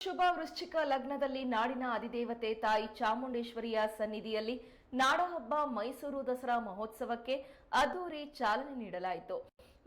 ಶುಭ ವೃಶ್ಚಿಕ ಲಗ್ನದಲ್ಲಿ ನಾಡಿನ ಅಧಿದೇವತೆ ತಾಯಿ ಚಾಮುಂಡೇಶ್ವರಿಯ ಸನ್ನಿಧಿಯಲ್ಲಿ ನಾಡಹಬ್ಬ ಮೈಸೂರು ದಸರಾ ಮಹೋತ್ಸವಕ್ಕೆ ಅದ್ದೂರಿ ಚಾಲನೆ ನೀಡಲಾಯಿತು.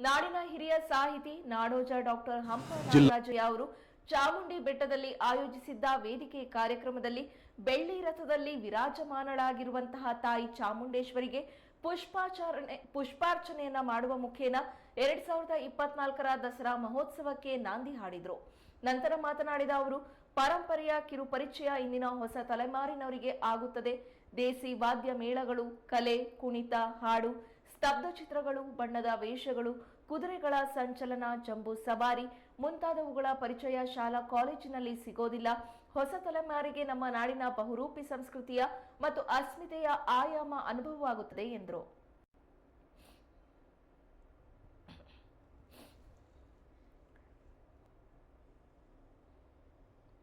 ನಾಡಿನ ಹಿರಿಯ ಸಾಹಿತಿ ನಾಡೋಜ ಡಾಕ್ಟರ್ ಹಂಪ ನಾಗರಾಜಯ್ಯ ಅವರು ಚಾಮುಂಡಿ ಬೆಟ್ಟದಲ್ಲಿ ಆಯೋಜಿಸಿದ್ದ ವೇದಿಕೆ ಕಾರ್ಯಕ್ರಮದಲ್ಲಿ ಬೆಳ್ಳಿ ರಥದಲ್ಲಿ ವಿರಾಜಮಾನಳಾಗಿರುವಂತಹ ತಾಯಿ ಚಾಮುಂಡೇಶ್ವರಿಗೆ ಪುಷ್ಪಾಚರಣೆ ಪುಷ್ಪಾರ್ಚನೆಯನ್ನ ಮಾಡುವ ಮುಖೇನ ಎರಡ್ ಸಾವಿರದ ಇಪ್ಪತ್ನಾಲ್ಕರ ದಸರಾ ಮಹೋತ್ಸವಕ್ಕೆ ನಾಂದಿ ಹಾಡಿದ್ರು. ನಂತರ ಮಾತನಾಡಿದ ಅವರು, ಪರಂಪರೆಯ ಕಿರು ಪರಿಚಯ ಇಂದಿನ ಹೊಸ ತಲೆಮಾರಿನವರಿಗೆ ಆಗುತ್ತದೆ. ದೇಸಿ ವಾದ್ಯ ಮೇಳಗಳು, ಕಲೆ, ಕುಣಿತ, ಹಾಡು, ಸ್ತಬ್ಧ ಚಿತ್ರಗಳು, ಬಣ್ಣದ ವೇಷಗಳು, ಕುದುರೆಗಳ ಸಂಚಲನ, ಜಂಬೂ ಸವಾರಿ ಮುಂತಾದವುಗಳ ಪರಿಚಯ ಶಾಲಾ ಕಾಲೇಜಿನಲ್ಲಿ ಸಿಗೋದಿಲ್ಲ. ಹೊಸ ತಲೆಮಾರಿಗೆ ನಮ್ಮ ನಾಡಿನ ಬಹುರೂಪಿ ಸಂಸ್ಕೃತಿಯ ಮತ್ತು ಅಸ್ಮಿತೆಯ ಆಯಾಮ ಅನುಭವವಾಗುತ್ತದೆ ಎಂದರು.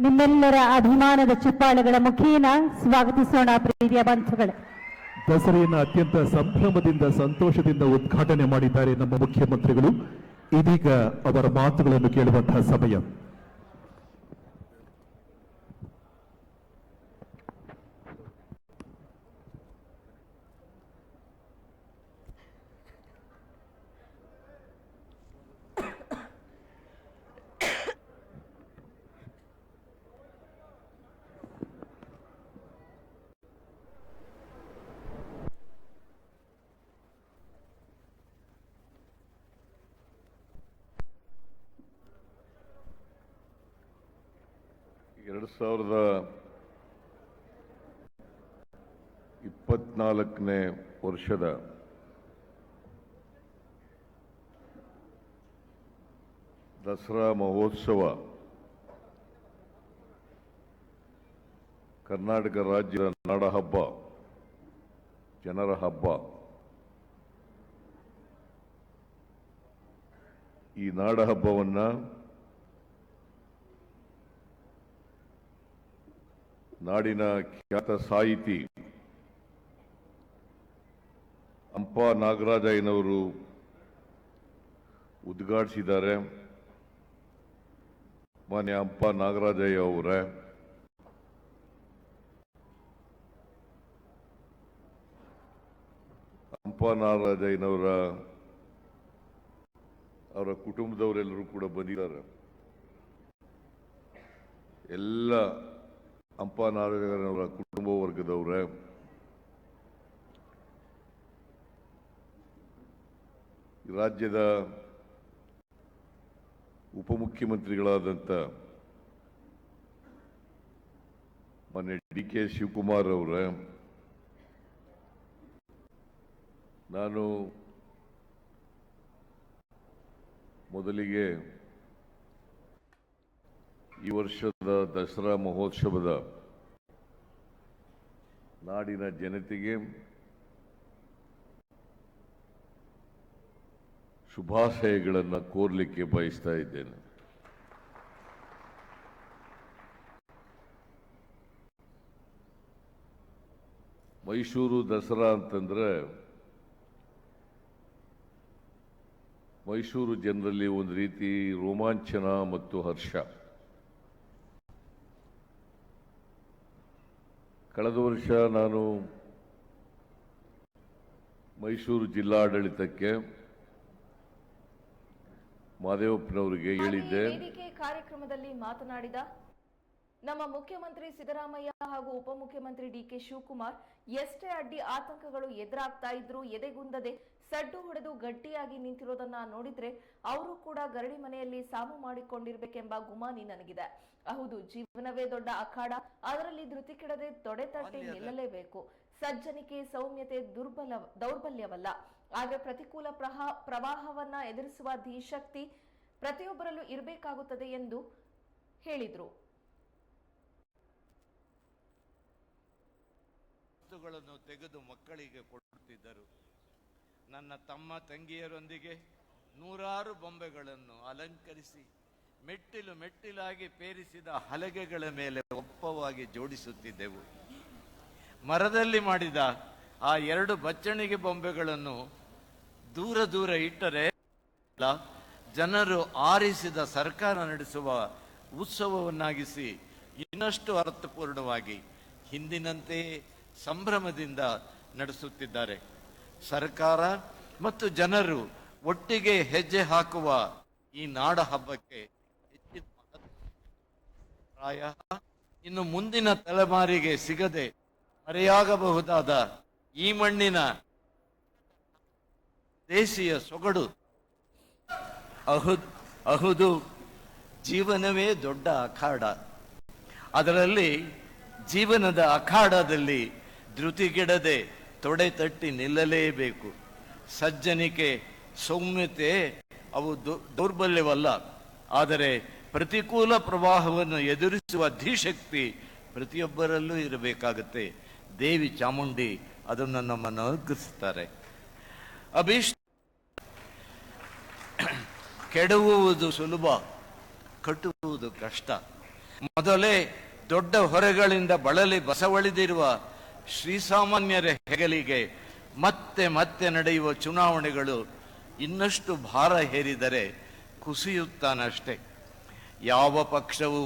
ನಿಮ್ಮೆಲ್ಲರ ಅಭಿಮಾನದ ಚಪ್ಪಾಳೆಗಳ ಮುಖೇನ ಸ್ವಾಗತಿಸೋಣ ಪ್ರೀತಿಯ ಬಂಧುಗಳೇ. ದಸರೆಯನ್ನು ಅತ್ಯಂತ ಸಂಭ್ರಮದಿಂದ, ಸಂತೋಷದಿಂದ ಉದ್ಘಾಟನೆ ಮಾಡಿದ್ದಾರೆ ನಮ್ಮ ಮುಖ್ಯಮಂತ್ರಿಗಳು. ಇದೀಗ ಅವರ ಮಾತುಗಳನ್ನು ಕೇಳುವಂತಹ ಸಮಯ. ಎರಡು ಸಾವಿರದ ಇಪ್ಪತ್ನಾಲ್ಕನೇ ವರ್ಷದ ದಸರಾ ಮಹೋತ್ಸವ ಕರ್ನಾಟಕ ರಾಜ್ಯದ ನಾಡ ಹಬ್ಬ ಜನರ ಹಬ್ಬ. ಈ ನಾಡ ಹಬ್ಬವನ್ನು ನಾಡಿನ ಖ್ಯಾತ ಸಾಹಿತಿ ಅಂಪ ನಾಗರಾಜಯ್ಯನವರು ಉದ್ಘಾಟಿಸಿದ್ದಾರೆ. ಮಾನ್ಯ ಅಂಪ ನಾಗರಾಜಯ್ಯ ಅವರೇ. ಅಂಪ ನಾಗರಾಜಯ್ಯನವರ ಅವರ ಕುಟುಂಬದವರೆಲ್ಲರೂ ಕೂಡ ಬಂದಿದ್ದಾರೆ. ಎಲ್ಲ ಅಂಪ ನಾರಾಯಣವರ ಕುಟುಂಬ ವರ್ಗದವರೇ ರಾಜ್ಯದ ಉಪಮುಖ್ಯಮಂತ್ರಿಗಳಾದಂಥ ಮೊನ್ನೆ ಡಿ ಕೆ ಶಿವಕುಮಾರ್ ಅವರ ನಾನು ಮೊದಲಿಗೆ ಈ ವರ್ಷದ ದಸರಾ ಮಹೋತ್ಸವದ ನಾಡಿನ ಜನತೆಗೆ ಶುಭಾಶಯಗಳನ್ನು ಕೋರ್ಲಿಕ್ಕೆ ಬಯಸ್ತಾ ಇದ್ದೇನೆ. ಮೈಸೂರು ದಸರಾ ಅಂತಂದ್ರೆ ಮೈಸೂರು ಜನರಲ್ಲಿ ಒಂದು ರೀತಿ ರೋಮಾಂಚನ ಮತ್ತು ಹರ್ಷ. ಕಳೆದ ವರ್ಷ ನಾನು ಮೈಸೂರು ಜಿಲ್ಲಾಡಳಿತಕ್ಕೆ ಮಾದೇವಪ್ಪನವರಿಗೆ ಹೇಳಿದ್ದೆ. ವೇದಿಕೆ ಕಾರ್ಯಕ್ರಮದಲ್ಲಿ ಮಾತನಾಡಿದ ನಮ್ಮ ಮುಖ್ಯಮಂತ್ರಿ ಸಿದ್ದರಾಮಯ್ಯ ಹಾಗೂ ಉಪಮುಖ್ಯಮಂತ್ರಿ ಡಿಕೆ ಶಿವಕುಮಾರ್ ಎಷ್ಟೇ ಅಡ್ಡಿ ಆತಂಕಗಳು ಎದುರಾಗ್ತಾ ಇದ್ರು ಎದೆಗುಂದದೆ ಸಡ್ಡು ಹೊಡೆದು ಗಟ್ಟಿಯಾಗಿ ನಿಂತಿರೋದನ್ನ ನೋಡಿದ್ರೆ ಅವರು ಕೂಡ ಗರಡಿ ಮನೆಯಲ್ಲಿ ಸಾಮು ಮಾಡಿಕೊಂಡಿರ್ಬೇಕೆಂಬ ಗುಮಾನಿ ನನಗಿದೆ. ಹೌದು ಜೀವನವೇ ದೊಡ್ಡ ಅಖಾಡ. ಅದರಲ್ಲಿ ಧೃತಿ ಕೆಡದೆ ತೊಡೆ ತಟ್ಟೆ ನಿಲ್ಲಲೇಬೇಕು. ಸಜ್ಜನಿಕೆ ಸೌಮ್ಯತೆ ದುರ್ಬಲ ದೌರ್ಬಲ್ಯವಲ್ಲ. ಆಗ ಪ್ರತಿಕೂಲ ಪ್ರಹ ಪ್ರವಾಹವನ್ನ ಎದುರಿಸುವ ಧೀಶಕ್ತಿ ಪ್ರತಿಯೊಬ್ಬರಲ್ಲೂ ಇರಬೇಕಾಗುತ್ತದೆ ಎಂದು ಹೇಳಿದ್ರು. ತೆಗೆದು ಮಕ್ಕಳಿಗೆ ಕೊಡುತ್ತಿದ್ದರು. ನನ್ನ ತಮ್ಮ ತಂಗಿಯರೊಂದಿಗೆ ನೂರಾರು ಬೊಂಬೆಗಳನ್ನು ಅಲಂಕರಿಸಿ ಮೆಟ್ಟಿಲು ಮೆಟ್ಟಿಲಾಗಿ ಪೇರಿಸಿದ ಹಲಗೆಗಳ ಮೇಲೆ ಒಪ್ಪವಾಗಿ ಜೋಡಿಸುತ್ತಿದ್ದೆವು. ಮರದಲ್ಲಿ ಮಾಡಿದ ಆ ಎರಡು ಬಚ್ಚಣಿಗೆ ಬೊಂಬೆಗಳನ್ನು ದೂರ ದೂರ ಇಟ್ಟರೆ ಜನರು ಆರಿಸಿದ ಸರ್ಕಾರ ನಡೆಸುವ ಉತ್ಸವವನ್ನಾಗಿಸಿ ಇನ್ನಷ್ಟು ಅರ್ಥಪೂರ್ಣವಾಗಿ ಹಿಂದಿನಂತೆಯೇ ಸಂಭ್ರಮದಿಂದ ನಡೆಸುತ್ತಿದ್ದಾರೆ. ಸರ್ಕಾರ ಮತ್ತು ಜನರು ಒಟ್ಟಿಗೆ ಹೆಜ್ಜೆ ಹಾಕುವ ಈ ನಾಡ ಹಬ್ಬಕ್ಕೆ ಹೆಚ್ಚಿನ ಪ್ರಾಯ ಇನ್ನು ಮುಂದಿನ ತಲೆಮಾರಿಗೆ ಸಿಗದೆ ಮರೆಯಾಗಬಹುದಾದ ಈ ಮಣ್ಣಿನ ದೇಶೀಯ ಸೊಗಡು ಅಹುದ್ ಅಹುದು ಜೀವನವೇ ದೊಡ್ಡ ಅಖಾಡ. ಅದರಲ್ಲಿ ಜೀವನದ ಅಖಾಡದಲ್ಲಿ ಧೃತಿಗೆಡದೆ ತೊಡೆ ತಟ್ಟಿ ನಿಲ್ಲಲೇಬೇಕು. ಸಜ್ಜನಿಕೆ ಸೌಮ್ಯತೆ ಅವು ದೌರ್ಬಲ್ಯವಲ್ಲ. ಆದರೆ ಪ್ರತಿಕೂಲ ಪ್ರವಾಹವನ್ನು ಎದುರಿಸುವ ಧೀಶಕ್ತಿ ಪ್ರತಿಯೊಬ್ಬರಲ್ಲೂ ಇರಬೇಕಾಗುತ್ತೆ. ದೇವಿ ಚಾಮುಂಡಿ ಅದನ್ನು ನಮ್ಮನ್ನು ಅನುಗ್ರಹಿಸುತ್ತಾರೆ. ಅಭೀಷ್ಟ ಕೆಡುವುದು ಸುಲಭ, ಕಟ್ಟುವುದು ಕಷ್ಟ. ಮೊದಲೇ ದೊಡ್ಡ ಹೊರೆಗಳಿಂದ ಬಳಲಿ ಬಸವಳಿದಿರುವ ಶ್ರೀಸಾಮಾನ್ಯರ ಹೆಗಲಿಗೆ ಮತ್ತೆ ಮತ್ತೆ ನಡೆಯುವ ಚುನಾವಣೆಗಳು ಇನ್ನಷ್ಟು ಭಾರ ಹೇರಿದರೆ ಕುಸಿಯುತ್ತಾನಷ್ಟೇ. ಯಾವ ಪಕ್ಷವು